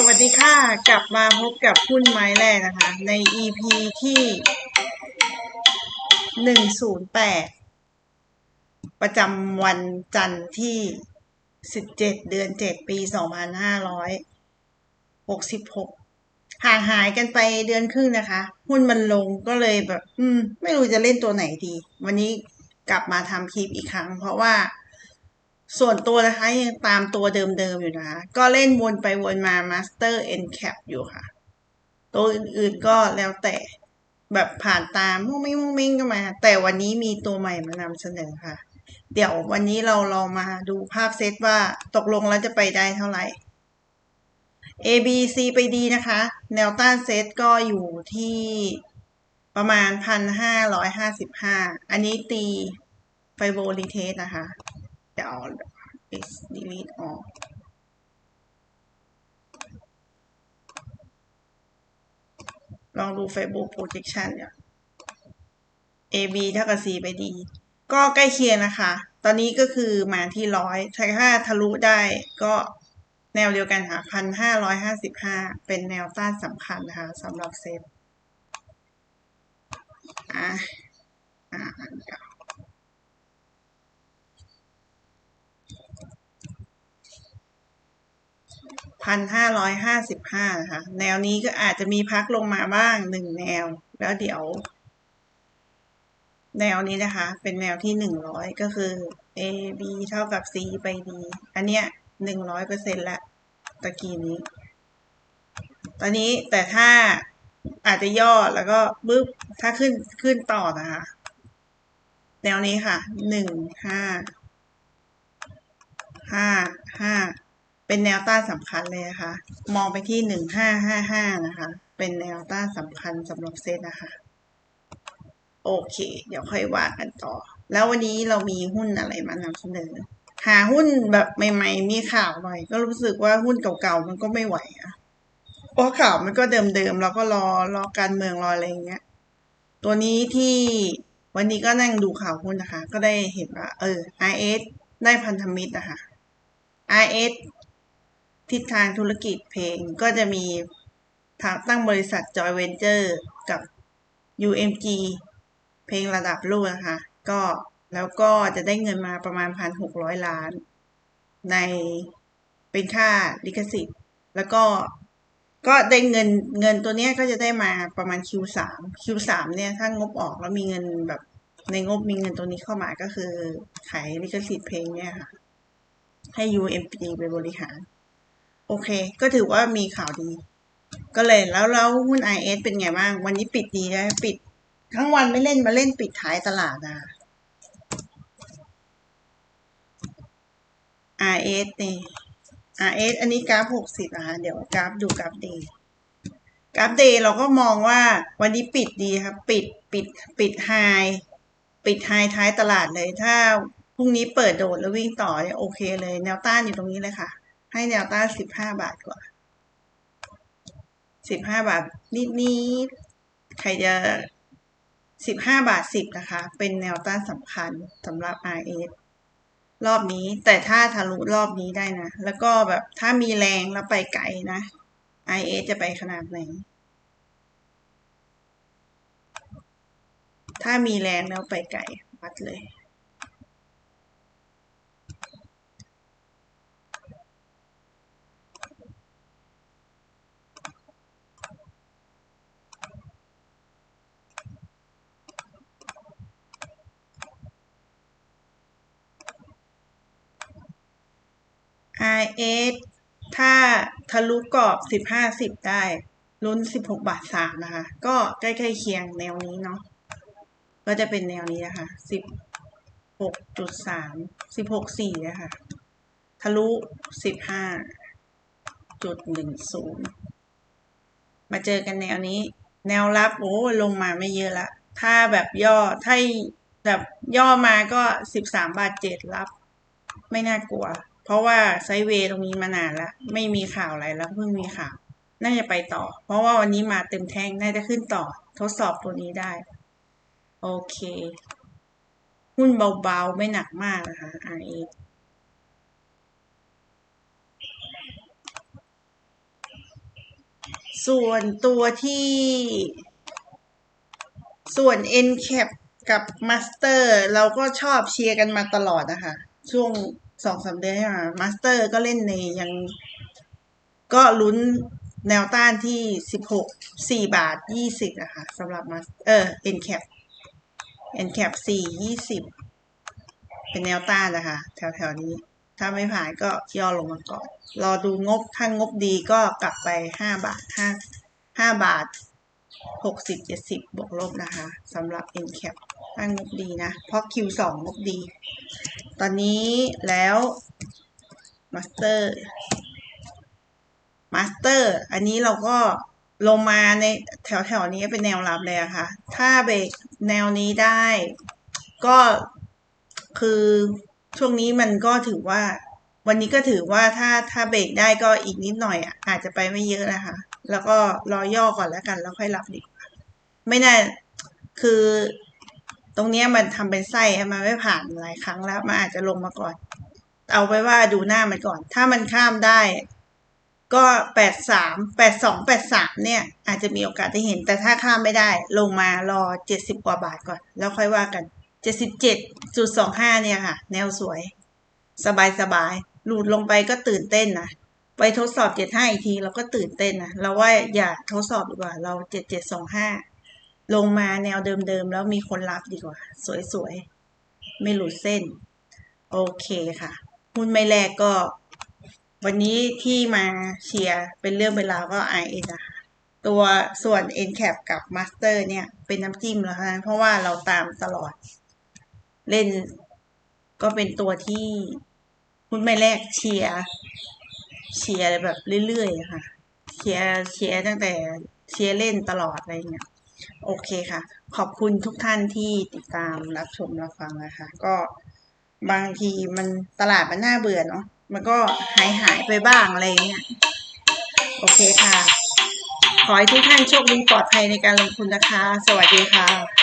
สวัสดีค่ะ กลับมาพบกับหุ้นไม้แรกนะคะ ใน EP ที่หนึ่งศูนย์แปดประจำวันจันทร์ที่สิบเจ็ดเดือนเจ็ดปีสองพันห้าร้อยหกสิบหกห่างหายกันไปเดือนครึ่งนะคะ หุ้นมันลงก็เลยแบบ อืม ไม่รู้จะเล่นตัวไหนดี วันนี้กลับมาทำคลิปอีกครั้ง เพราะว่า ส่วนตัวนะคะยังตามตัวเดิมๆอยู่นะคะ ก็เล่นวนไปวนมา Master N Cap อยู่ค่ะ ตัวอื่นๆก็แล้วแต่แบบผ่านตามมุ้งมิ้งมุ้งมิ้งก็มา แต่วันนี้มีตัวใหม่มานำเสนอค่ะ เดี๋ยววันนี้เราลองมาดูภาพเซตว่าตกลงแล้วจะไปได้เท่าไหร่ A B C ไปดีนะคะ แนวต้านเซตก็อยู่ที่ประมาณพันห้าร้อยห้าสิบห้าอันนี้ตีไฟโบลิเทสนะคะ เดี๋ยว x delete ออกลองดู Facebook projection เนี่ย AB เท่ากับ C ไปดีก็ใกล้เคียงนะคะ ตอนนี้ก็คือมาที่ร้อยถ้าทะลุได้ก็แนวเดียวกันค่ะพันห้าร้อยห้าสิบห้าเป็นแนวต้านสำคัญนะคะสำหรับเซตอะอะเดี๋ยวพันห้าอยห้า สิบห้านะคะ แนวนี้ก็อาจจะมีพักลงมาบ้างหนึ่งแนว แล้วเดี๋ยว แนวนี้นะคะ เป็นแนวที่หนึ่งร้อยก็คือ A B เท่ากับ C ไป D อันเนี้ยหนึ่งร้อยเปอร์เซ็นต์ละตะกี้นี้ ตอนนี้แต่ถ้าอาจจะย่อแล้วก็บึ๊บถ้าขึ้นขึ้นต่อนะคะ แนวนี้ค่ะหนึ่งห้าห้าห้า เป็นแนวต้านสำคัญเลยนะคะ มองไปที่หนึ่งห้าห้าห้านะคะ เป็นแนวต้านสำคัญสำหรับเซตนะคะ โอเค เดี๋ยวค่อยว่ากันต่อ แล้ววันนี้เรามีหุ้นอะไรมานำเสนอ หาหุ้นแบบใหม่ๆ มีข่าวหน่อย ก็รู้สึกว่าหุ้นเก่าๆ มันก็ไม่ไหวอะเพราะข่าวมันก็เดิมๆ เราก็รอรอการเมืองรออะไรอย่างเงี้ย ตัวนี้ที่วันนี้ก็นั่งดูข่าวหุ้นนะคะ ก็ได้เห็นว่า เออ RS ได้พันธมิตรนะคะ RS ทิศทางธุรกิจเพลงก็จะมีทางตั้งบริษัท Joy Venture กับ UMG เพลงระดับโลกนะคะ ก็แล้วก็จะได้เงินมาประมาณพันหกร้อยล้าน ในเป็นค่าลิขสิทธิ์ แล้วก็ก็ได้เงินเงินตัวเนี้ยก็จะได้มาประมาณ Q3 Q3 เนี่ยถ้างบออกแล้วมีเงินแบบในงบมีเงินตัวนี้เข้ามาก็คือขายลิขสิทธิ์เพลงเนี่ยค่ะ ให้ UMG ไปบริหาร โอเค ก็ถือว่ามีข่าวดี ก็เลยแล้วแล้วหุ้น IS เป็นไงบ้าง วันนี้ปิดดีนะปิด ทั้งวันไม่เล่นมาเล่นปิดท้ายตลาดอะ RS นี่ RS อันนี้กราฟหกสิบนะคะเดี๋ยวกราฟดูกราฟเดย์กราฟเดย์เราก็มองว่าวันนี้ปิดดีครับ ปิดปิดปิดไฮปิดไฮท้ายตลาดเลย ถ้าพรุ่งนี้เปิดโดดแล้ววิ่งต่อเนี่ยโอเคเลย แนวต้านอยู่ตรงนี้เลยค่ะ ให้แนวต้านสิบห้าบาทกว่าสิบห้าบาทนิดนิดใครจะสิบห้าบาทสิบนะคะ เป็นแนวต้านสำคัญสำหรับ RS รอบนี้แต่ถ้าทะลุรอบนี้ได้นะ แล้วก็แบบถ้ามีแรงแล้วไปไกลนะ RS จะไปขนาดไหน ถ้ามีแรงแล้วไปไกลวัดเลย RS ถ้าทะลุกรอบสิบห้าสิบได้ลุ้นสิบหกบาทสามนะคะ ก็ใกล้ๆเคียงแนวนี้เนาะก็จะเป็นแนวนี้นะคะสิบหกจุดสามสิบหกสี่นะคะทะลุสิบห้าจุดหนึ่งศูนย์มาเจอกันแนวนี้ แนวรับโอ้ลงมาไม่เยอะละ ถ้าแบบย่อถ้าแบบย่อมาก็สิบสามบาทเจ็ดรับ ไม่น่ากลัว เพราะว่าไซเวย์ตรงนี้มานานแล้ว ไม่มีข่าวอะไรแล้วเพิ่งมีข่าว น่าจะไปต่อ เพราะว่าวันนี้มาเต็มแท่งน่าจะขึ้นต่อ ทดสอบตัวนี้ได้ โอเค หุ้นเบาๆ ไม่หนักมากนะคะ RA ส่วนตัวที่ ส่วน n cap กับ master เราก็ชอบเชียร์กันมาตลอดนะคะ ช่วง สองสามเดือนที่ผ่านมา master ก็เล่นในยังก็ลุ้นแนวต้านที่สิบหกสี่บาทยี่สิบนะคะสำหรับมาเออ n cap n cap สี่ยี่สิบเป็นแนวต้านนะคะ แถวๆนี้ ถ้าไม่ผ่านก็ย่อลงมาก่อน รอดูงบถ้างบดีก็กลับไปห้าบาทห้าห้าบาทหกสิบเจ็ดสิบบวกลบนะคะสำหรับ n cap ถ้างบดีนะ เพราะ Q สองงบดี ตอนนี้แล้ว master มาสเตอร์อันนี้เราก็ลงมาในแถวแถวนี้เป็นแนวรับเลยอะค่ะ ถ้าเบรกแนวนี้ได้ ก็คือช่วงนี้มันก็ถือว่า วันนี้ก็ถือว่าถ้าถ้าเบรกได้ก็อีกนิดหน่อยอะอาจจะไปไม่เยอะนะคะ แล้วก็รอย่อก่อนแล้วกัน แล้วค่อยรับดีกว่า ไม่แน่คือ ตรงเนี้ยมันทำเป็นไส้มันไม่ผ่านหลายครั้งแล้ว มันอาจจะลงมาก่อน เอาไปว่าดูหน้ามันก่อน ถ้ามันข้ามได้ ก็แปดสามแปดสองแปดสามเนี่ย อาจจะมีโอกาสได้เห็น แต่ถ้าข้ามไม่ได้ ลงมารอเจ็ดสิบกว่าบาทก่อน แล้วค่อยว่ากันเจ็ดสิบเจ็ดจุดสองห้าเนี่ยค่ะ แนวสวย สบายสบายหลุดลงไปก็ตื่นเต้นนะไปทดสอบเจ็ดห้าอีกทีเราก็ตื่นเต้นนะเราว่าอย่าทดสอบดีกว่าเราเจ็ดเจ็ดสองห้า ลงมาแนวเดิมๆ แล้วมีคนรับดีกว่า สวยๆ ไม่หลุดเส้น โอเคค่ะ หุ้นไม่แรกก็ วันนี้ที่มาเชียร์เป็นเรื่องเวลาก็ i อนะคะตัวส่วน n cap กับ master เนี่ย เป็นน้ำจิ้มแล้วนะเพราะว่าเราตามตลอด เล่นก็เป็นตัวที่หุ้นไม่แรกเชียร์เชียร์แบบเรื่อยๆค่ะเชียร์เชียร์ตั้งแต่เชียร์เล่นตลอดอะไรเงี้ย โอเคค่ะ ขอบคุณทุกท่านที่ติดตามรับชมรับฟังนะคะ ก็บางทีมันตลาดมันน่าเบื่อเนาะมันก็หายหายไปบ้างอะไรเงี้ยโอเคค่ะ ขอให้ทุกท่านโชคดีปลอดภัยในการลงทุนนะคะ สวัสดีค่ะ